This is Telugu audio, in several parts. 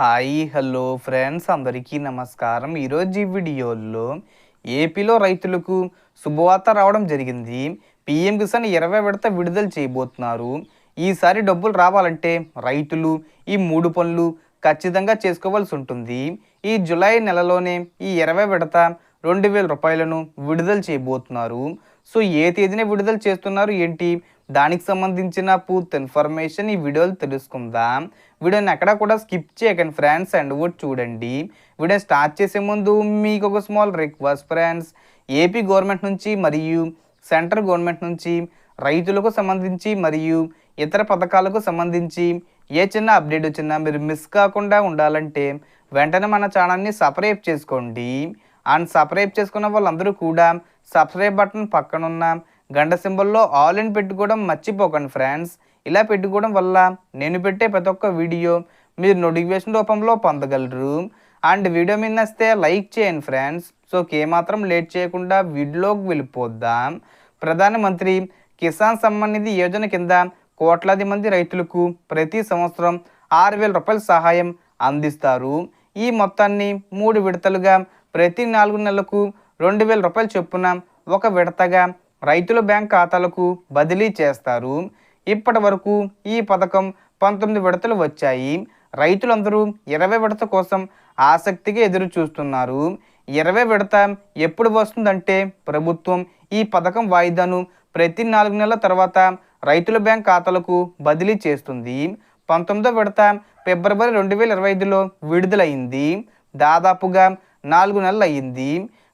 Hi hello friends. అందరికీ నమస్కారం. ఈరోజు ఈ వీడియోలో ఏపీలో రైతులకు శుభవార్త రావడం జరిగింది. పిఎం కిసాన్ ఇరవై విడత విడుదల చేయబోతున్నారు. ఈసారి డబ్బులు రావాలంటే రైతులు ఈ మూడు పనులు ఖచ్చితంగా చేసుకోవాల్సి ఉంటుంది. ఈ జూలై నెలలోనే ఈ ఇరవై విడత రెండు వేల రూపాయలను విడుదల చేయబోతున్నారు. సో ఏ తేదీన విడుదల చేస్తున్నారు ఏంటి? దానికి సంబంధించిన పూర్తి ఇన్ఫర్మేషన్ ఈ వీడియోలు తెలుసుకుందాం. వీడియోని ఎక్కడా కూడా స్కిప్ చేయకండి ఫ్రెండ్స్ అండ్ కూడా చూడండి. వీడియో స్టార్ట్ చేసే ముందు మీకు ఒక small request friends. AP government నుంచి మరియు సెంట్రల్ గవర్నమెంట్ నుంచి రైతులకు సంబంధించి మరియు ఇతర పథకాలకు సంబంధించి ఏ చిన్న అప్డేట్ వచ్చినా మీరు మిస్ కాకుండా ఉండాలంటే వెంటనే మన ఛానల్ని సబ్స్క్రైబ్ చేసుకోండి. అండ్ సబ్స్క్రైబ్ చేసుకున్న వాళ్ళందరూ కూడా సబ్స్క్రైబ్ బటన్ పక్కనున్న గంట సింబల్లో ఆల్ ఇన్ పెట్టుకోవడం మర్చిపోకండి ఫ్రెండ్స్. ఇలా పెట్టుకోవడం వల్ల నేను పెట్టే ప్రతి ఒక్క వీడియో మీరు నోటిఫికేషన్ రూపంలో పొందగలరు. అండ్ వీడియో మీద నచ్చితే లైక్ చేయండి ఫ్రెండ్స్. సో ఏమాత్రం లేట్ చేయకుండా వీడియోకి వెళ్ళిపోద్దాం ప్రధానమంత్రి కిసాన్ సమ్మాన్ నిధి యోజన కింద కోట్లాది మంది రైతులకు ప్రతి సంవత్సరం ఆరు వేల రూపాయల సహాయం అందిస్తారు. ఈ మొత్తాన్ని మూడు విడతలుగా ప్రతి నాలుగు నెలలకు రెండు వేల రూపాయలు చొప్పున ఒక విడతగా రైతుల బ్యాంక్ ఖాతాలకు బదిలీ చేస్తారు. ఇప్పటి వరకు ఈ పథకం పంతొమ్మిది విడతలు వచ్చాయి. రైతులందరూ ఇరవై విడత కోసం ఆసక్తిగా ఎదురు చూస్తున్నారు. ఇరవై విడత ఎప్పుడు వస్తుందంటే ప్రభుత్వం ఈ పథకం వాయిదాను ప్రతి నాలుగు నెలల తర్వాత రైతుల బ్యాంక్ ఖాతాలకు బదిలీ చేస్తుంది. పంతొమ్మిదో విడత ఫిబ్రవరి రెండు వేల ఇరవై ఐదులో విడుదలైంది. దాదాపుగా నాలుగు నెలలు అయ్యింది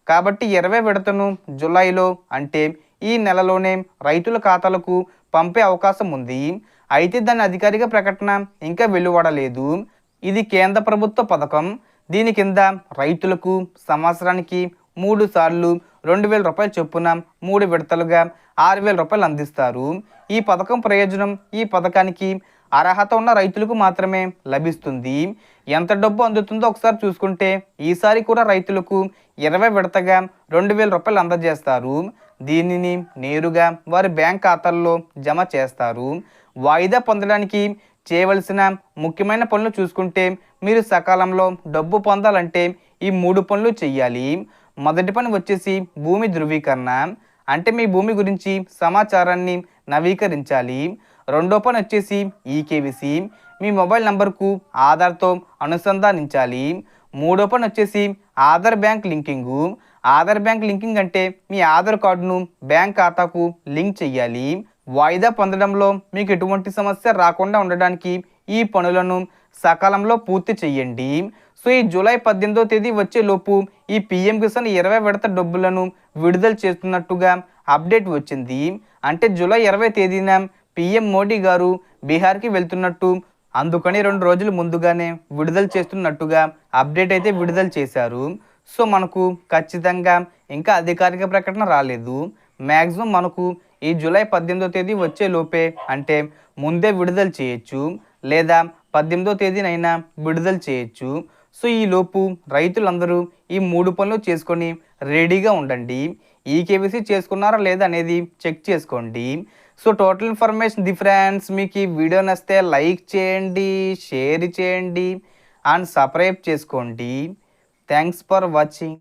కాబట్టి ఇరవై విడతను జూలైలో అంటే ఈ నెలలోనే రైతుల ఖాతాలకు పంపే అవకాశం ఉంది. అయితే దాని అధికారిక ప్రకటన ఇంకా వెలువడలేదు. ఇది కేంద్ర ప్రభుత్వ పథకం. దీని కింద రైతులకు సంవత్సరానికి మూడు సార్లు రెండు వేల రూపాయల చొప్పున మూడు విడతలుగా ఆరు వేల రూపాయలు అందిస్తారు. ఈ పథకం ప్రయోజనం ఈ పథకానికి అర్హత ఉన్న రైతులకు మాత్రమే లభిస్తుంది. ఎంత డబ్బు అందుతుందో ఒకసారి చూసుకుంటే ఈసారి కూడా రైతులకు ఇరవై విడతగా రెండు వేల రూపాయలు అందజేస్తారు. దీనిని నేరుగా వారి బ్యాంక్ ఖాతాల్లో జమ చేస్తారు. వాయిదా పొందడానికి చేయవలసిన ముఖ్యమైన పనులు చూసుకుంటే మీరు సకాలంలో డబ్బు పొందాలంటే ఈ మూడు పనులు చెయ్యాలి. మొదటి పని వచ్చేసి భూమి ధృవీకరణ. అంటే మీ భూమి గురించి సమాచారాన్ని నవీకరించాలి. రెండో పని వచ్చేసి ఈకేవిసి మీ మొబైల్ నంబర్కు ఆధార్తో అనుసంధానించాలి. మూడో పని వచ్చేసి Aadhaar bank linking. Aadhaar bank linking అంటే మీ ఆధార్ కార్డును బ్యాంక్ ఖాతాకు లింక్ చేయాలి వాయిదా పొందడంలో మీకు ఎటువంటి సమస్య రాకుండా ఉండడానికి ఈ పనులను సకాలంలో పూర్తి చేయండి సో ఈ జూలై పద్దెనిమిదో తేదీ వచ్చేలోపు ఈ పిఎం కిసాన్ ఇరవై విడత డబ్బులను విడుదల చేస్తున్నట్టుగా అప్డేట్ వచ్చింది. అంటే జూలై ఇరవై తేదీన పిఎం మోడీ గారు బీహార్కి వెళ్తున్నట్టు అందుకని రెండు రోజులు ముందుగానే విడుదల చేస్తున్నట్టుగా అప్డేట్ అయితే విడుదల చేశారు. సో మనకు ఖచ్చితంగా ఇంకా అధికారిక ప్రకటన రాలేదు. మ్యాక్సిమం మనకు ఈ జూలై పద్దెనిమిదో తేదీ వచ్చే లోపే అంటే ముందే విడుదల చేయొచ్చు లేదా పద్దెనిమిదో తేదీనైనా విడుదల చేయొచ్చు. సో ఈ లోపు రైతులందరూ ఈ మూడు పనులు చేసుకొని రెడీగా ఉండండి. ఈ కేవీసీ చేసుకున్నారా లేదా అనేది చెక్ చేసుకోండి. సో టోటల్ ఇన్ఫర్మేషన్ డిఫరెన్స్ మీకు ఈ వీడియో నచ్చితే లైక్ చేయండి షేర్ చేయండి అండ్ సబ్స్క్రైబ్ చేసుకోండి. Thanks for watching.